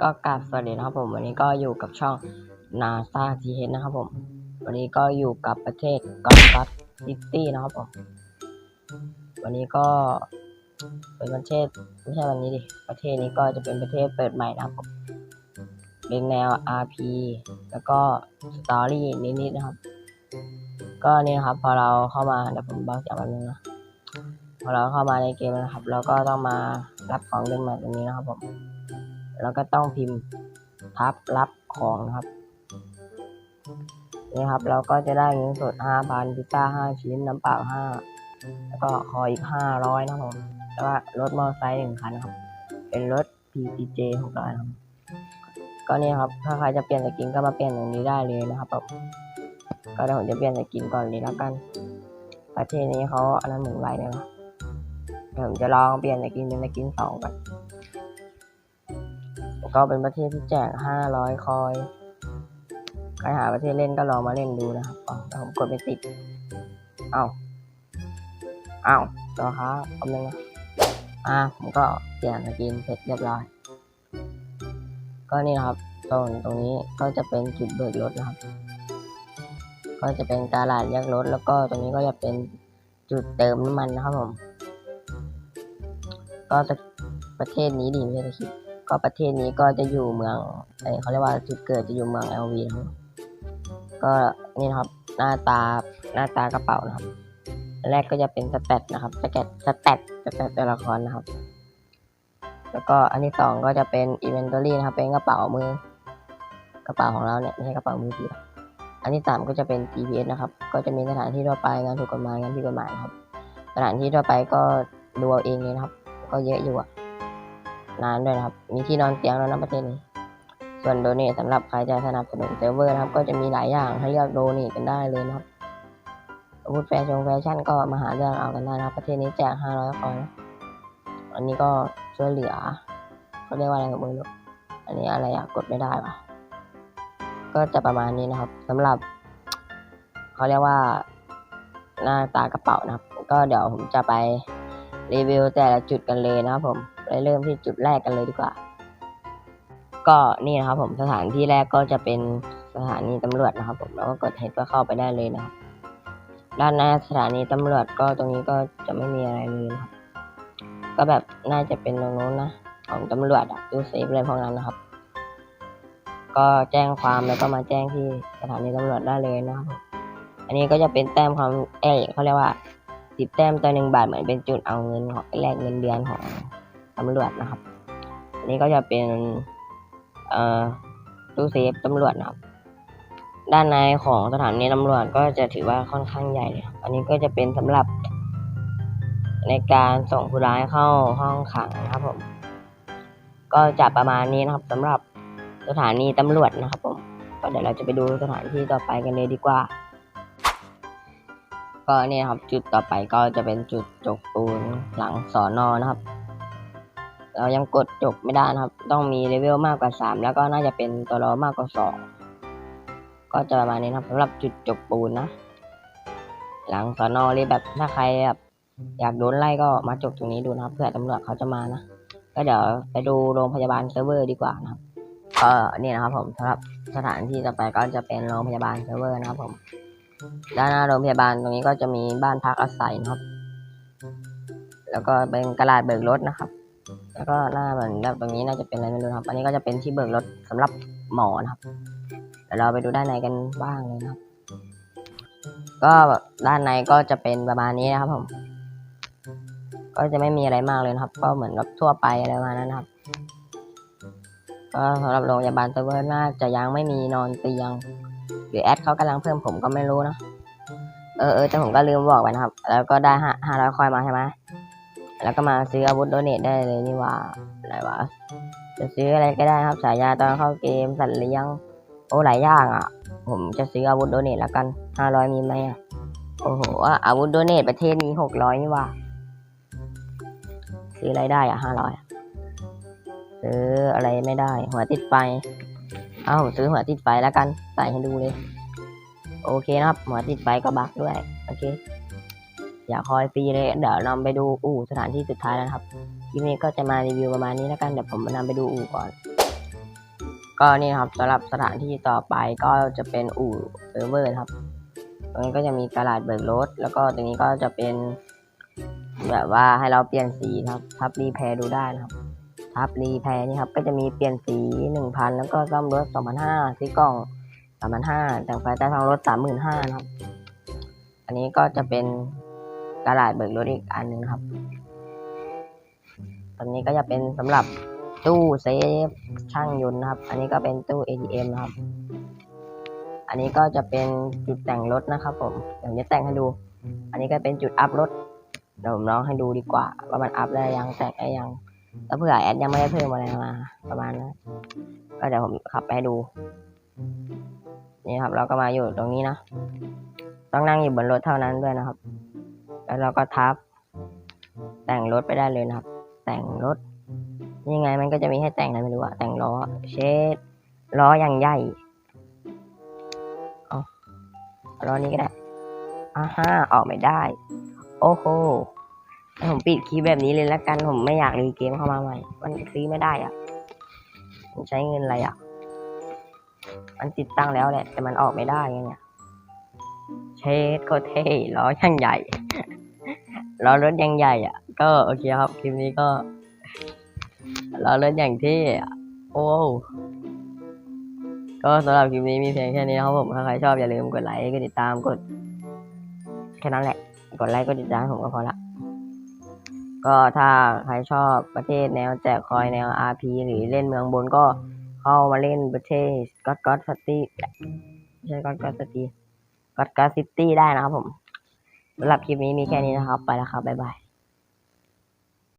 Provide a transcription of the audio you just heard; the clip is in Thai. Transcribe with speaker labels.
Speaker 1: ก็กราบสวัสดีนะครับผม วันนี้ก็อยู่กับช่อง NASA t h นะครับผม วันนี้ก็อยู่กับประเทศกอตตัสซิตี้นะครับผม วันนี้ก็เป็นประเทศไม่ใช่วันนี้ดิ ประเทศนี้ก็จะเป็นประเทศเปิดใหม่นะครับผมเป็นแนว RP แล้วก็สตอรี่นิดๆนะครับ ก็นี่ครับพอเราเข้ามาเดี๋ยวผมบาเสียงแป๊บนึงนะพอเราเข้ามาในเกมนะครับ เราก็ต้องมารับของเดินใหม่ตรงนี้นะครับผม แล้วก็ต้องพิมพ์ทับรับของนะครับนี่ครับเราก็จะได้เงินสดห้าพันพิซซ่าห้าชิ้น น้ำเปล่าห้าแล้วก็คออีกห้าร้อยนะผม แล้วก็รถมอเตอร์ไซค์หนึ่งคันครับ เป็นรถ PCJ หกร้อยครับ ก็นี่ครับ ถ้าใครจะเปลี่ยนสกินก็มาเปลี่ยนอย่างนี้ได้เลยนะครับผมก็เดี๋ยวผมจะเปลี่ยนสกินก่อนเลยแล้วกัน ประเทศนี้เขาอันนั้นหมุนไวเลยนะเดี๋ยวผมจะลองเปลี่ยนสกินเป็นสกินสองก่ อนก็เป็นประเทศที่แจกห้าร้อยคอย ใครหาประเทศเล่นก็ลองมาเล่นดูนะครับอ๋อแต่ผมกดไม่ติด เอ้าเอ้าต่อครับคำนึงนะอ่าผมก็เปลี่ยนสกินเสร็จเรียบร้อย ก็นี่นะครับตรงตรงนี้ก็จะเป็นจุดเบิกรถนะครับ ก็จะเป็นการลาดแยกรถ แล้วก็ตรงนี้ก็จะเป็นจุดเติมน้ำมันนะครับผม ก็จะประเทศนี้ดีไม่ใช่คิด ก็ประเทศนี้ก็จะอยู่เมืองเอเขาเรียกว่าจุดเกิดจะอยู่เมือง LV นะครับก็นี่นะครับหน้าตาหน้าตากระเป๋านะครับ แรกก็จะเป็นสแตทนะครับสแตทสแตทสแตทตัวละครนะครับ แล้วก็อันที่สองก็จะเป็น inventory นะครับ เป็นกระเป๋ามือกระเป๋าของเราเนี่ยไม่ใช่กระเป๋ามือถืออันที่สามก็จะเป็น GPS นะครับ ก็จะมีสถานที่ทั่วไปงานถูกกฎหมายงานที่กฎหมายนะครับ สถานที่ทั่วไปก็ดูเอาเองเลยนะครับ ก็เยอะอยู่อะ นานด้วยนะครับ มีที่นอนเตียงแล้วนะประเทศนี้ ส่วนโดเนทสำหรับใครจะสนับสนุนเซิร์ฟเวอร์นะครับ ก็จะมีหลายอย่างให้เลือกโดเนทกันได้เลยนะครับอาวุธแฟชั่นแฟชั่นก็มาหาเรื่องเอากันได้นะครับ ประเทศนี้แจกห้าร้อยคอยนะอันนี้ก็ช่วยเหลือเขาเรียกว่าอะไรกับมือลูกอันนี้อะไรอะกดไม่ได้ปะก็จะประมาณนี้นะครับสำหรับเขาเรียกว่าหน้าตากระเป๋านะครับ ก็เดี๋ยวผมจะไปรีวิวแต่ละจุดกันเลยนะครับผม ไปเริ่มที่จุดแรกกันเลยดีกว่า ก็นี่นะครับผมสถานที่แรกก็จะเป็นสถานีตำรวจนะครับ ผมแล้วก็กดเฮดเพื่อเข้าไปได้เลยนะครับ ด้านหน้าสถานีตำรวจก็ตรงนี้ก็จะไม่มีอะไรเลยนะครับก็แบบน่าจะเป็นตรงนู้นนะของตำรวจอะตู้เซฟอะไรพวกนั้นนะครับ ก็แจ้งความแล้วก็มาแจ้งที่สถานีตำรวจได้เลยนะครับผมอันนี้ก็จะเป็นแต้มความเอ้ยเขาเรียกว่าสิบแต้มต่อหนึ่งบาทเหมือนเป็นจุดเอาเงินของแลกเงินเดือนของ ตำรวจนะครับ อันนี้ก็จะเป็นเอ่อตู้เซฟตำรวจนะครับ ด้านในของสถานีตำรวจก็จะถือว่าค่อนข้างใหญ่เลยอันนี้ก็จะเป็นสำหรับในการส่งผู้ร้ายเข้าห้องขังนะครับผม ก็จะประมาณนี้นะครับสำหรับสถานีตำรวจนะครับผม ก็เดี๋ยวเราจะไปดูสถานที่ต่อไปกันเลยดีกว่า ก็นี่ครับจุดต่อไปก็จะเป็นจุดจกปูนหลังสอนอนะครับ เรายังกดจบไม่ได้นะครับ ต้องมีเลเวลมากกว่า 3 แล้วก็น่าจะเป็นตัวรอมากกว่า 2 ก็จะประมาณนี้นะครับสำหรับจุดจบปูนนะ หลังสอนอเลยแบบถ้าใครแบบอยากโดนไล่ก็มาจบตรงนี้ดูนะครับเผื่อตำรวจเขาจะมานะ ก็เดี๋ยวไปดูโรงพยาบาลเซิร์ฟเวอร์ดีกว่านะครับก็นี่นะครับผมสำหรับสถานที่ต่อไปก็จะเป็นโรงพยาบาลเซิร์ฟเวอร์นะครับผมด้านหน้าโรงพยาบาลตรงนี้ก็จะมีบ้านพักอาศัยนะครับ แล้วก็เป็นกระดาษเบิกรถนะครับ แล้วก็หน้าเหมือนแบบตรงนี้น่าจะเป็นอะไรไม่รู้ครับ อันนี้ก็จะเป็นที่เบิกรถสำหรับหมอนะครับ เดี๋ยวเราไปดูด้านในกันบ้างเลยนะครับ ก็แบบด้านในก็จะเป็นประมาณนี้นะครับผม ก็จะไม่มีอะไรมากเลยนะครับ ก็เหมือนแบบทั่วไปอะไรประมาณนั้นนะครับก็สำหรับโรงพยาบาลเซเวอร์น่าจะยังไม่มีนอนเตียง หรือแอดเขากำลังเพิ่มผมก็ไม่รู้นะ เออเออแต่ผมก็ลืมบอกไปนะครับ แล้วก็ได้ห้าร้อยคอยมาใช่ไหม แล้วก็มาซื้ออาวุธโดเนทได้เลยนี่ว่าอะไรวะจะซื้ออะไรก็ได้ครับฉายาตอนเข้าเกมสัตว์เลี้ยงโอ้หลายอย่างอะ ผมจะซื้ออาวุธโดเนทแล้วกันห้าร้อยมีไหมอะโอ้โหอาวุธโดเนทประเทศนี้หกร้อยนี่ว่าซื้ออะไรได้อะห้าร้อยซื้ออะไรไม่ได้ หัวติดไฟเอาผมซื้อหัวติดไฟแล้วกันใส่ให้ดูเลย โอเคนะครับ หัวติดไฟก็บักด้วย โอเค อย่าคอยฟรีเลยเดี๋ยวนำไปดูอู่สถานที่สุดท้ายแล้วนะครับคลิปนี้ก็จะมารีวิวประมาณนี้แล้วกันเดี๋ยวผมมานำไปดูอู่ก่อน ก็นี่ครับสำหรับสถานที่ต่อไปก็จะเป็นอู่เซิร์ฟเวอร์ครับตรงนี้ก็จะมีกระดาษเบิกรถ แล้วก็ตรงนี้ก็จะเป็น แบบว่าให้เราเปลี่ยนสีครับทับรีแพร์ดูได้นะครับทับรีแพร์นี่ครับก็จะมีเปลี่ยนสีหนึ่งพันแล้วก็ซ่อมรถสองพันห้าซื้อกล่องสามพันห้าแต่งไฟใต้ท้องรถสามหมื่นห้านะครับอันนี้ก็จะเป็น กระดาษเบิกรถอีกอันหนึงครับ ตอนนี้ก็จะเป็นสำหรับตู้เซฟช่างยนต์นะครับ อันนี้ก็เป็นตู้ ATM นะครับ อันนี้ก็จะเป็นจุดแต่งรถนะครับ ผมเดี๋ยวจะแต่งให้ดู อันนี้ก็เป็นจุดอัพรถเดี๋ยวผมลองให้ดูดีกว่า ว่ามันอัพได้ยังแต่งได้ยังถ้าเผื่อแอดยังไม่ได้เพิ่มอะไรมา ประมาณนั้นก็เดี๋ยวผมขับไปให้ดู นี่ครับ เราก็มาอยู่ตรงนี้นะ ต้องนั่งอยู่บนรถเท่านั้นด้วยนะครับ แล้วเราก็ทับ แต่งรถไปได้เลยนะครับ แต่งรถยังไงมันก็จะมีให้แต่งอะไรไม่รู้อะแต่งล้อ เชดล้ออย่างใหญ่เอาล้อนี้ก็ได้อ่าฮะออกไม่ได้ โอ้โหผมปิดคลิปแบบนี้เลยแล้วกันผมไม่อยากรีเกมเข้ามาใหม่ มันซื้อไม่ได้อะผมใช้เงินอะไรอะมันติดตั้งแล้วแหละแต่มันออกไม่ได้ไงเนี่ยเชดโคเท่ล้อยังใหญ่ ล้อรถยังใหญ่อะ ก็โอเคครับ คลิปนี้ก็ล้อรถอย่างเท่โอ้ก็สำหรับคลิปนี้มีเพียงแค่นี้นะครับผม ถ้าใครชอบอย่าลืมกดไลค์ กดติดตาม กด แค่นั้นแหละ กดไลค์ กดติดตามผมก็พอละ ก็ถ้าใครชอบประเทศแนวแจกคอยแนว RP หรือเล่นเมืองบนก็เข้ามาเล่นประเทศก็ d ก็ d สตีไม่ใช่ก็ d ก็ d สตีก็ d ก็ d ซิตี้ได้นะครับผม สำหรับคลิปนี้มีแค่นี้นะครับ ไปแล้วครับ บ๊ายบาย